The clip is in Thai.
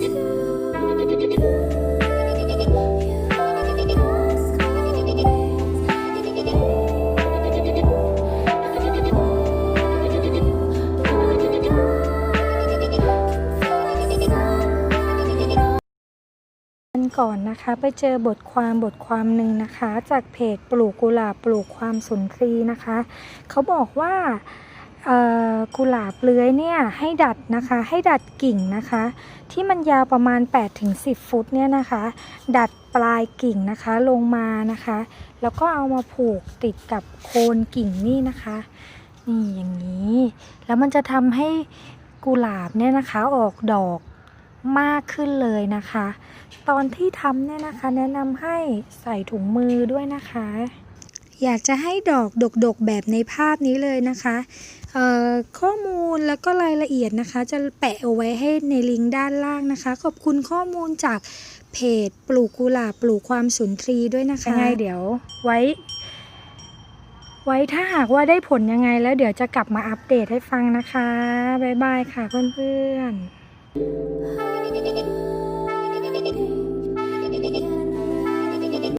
ก่อนนะคะไปเจอบทความบทความหนึ่งนะคะ จากเพจปลูกกุหลาบปลูกความสุนทรีนะคะ เขาบอกว่า กุหลาบเลื้อยเนี่ยให้ดัดนะคะให้ดัดกิ่งนะคะ ที่มันยาวประมาณ 8-10 ฟุตเนี่ยนะคะ ดัดปลายกิ่งนะคะลงมานะคะ แล้วก็เอามาผูกติดกับโคนกิ่งนี่นะคะนี่อย่างนี้ แล้วมันจะทำให้กุหลาบเนี่ยนะคะออกดอกมากขึ้นเลยนะคะ ตอนที่ทำเนี่ยนะคะ แนะนำให้ใส่ถุงมือด้วยนะคะ อยากจะให้ดอกดกๆแบบในภาพนี้เลยนะคะข้อมูลแล้วก็รายละเอียดนะคะ จะแปะเอาไว้ให้ในลิงก์ด้านล่างนะคะ ขอบคุณข้อมูลจากเพจปลูกกุหลาบปลูกความสุนทรีด้วยนะคะยังไงเดี๋ยวไว้ ไว้ถ้าหากว่าได้ผลยังไงแล้วเดี๋ยวจะกลับมาอัปเดตให้ฟังนะคะ บ๊ายบายค่ะเพื่อนๆ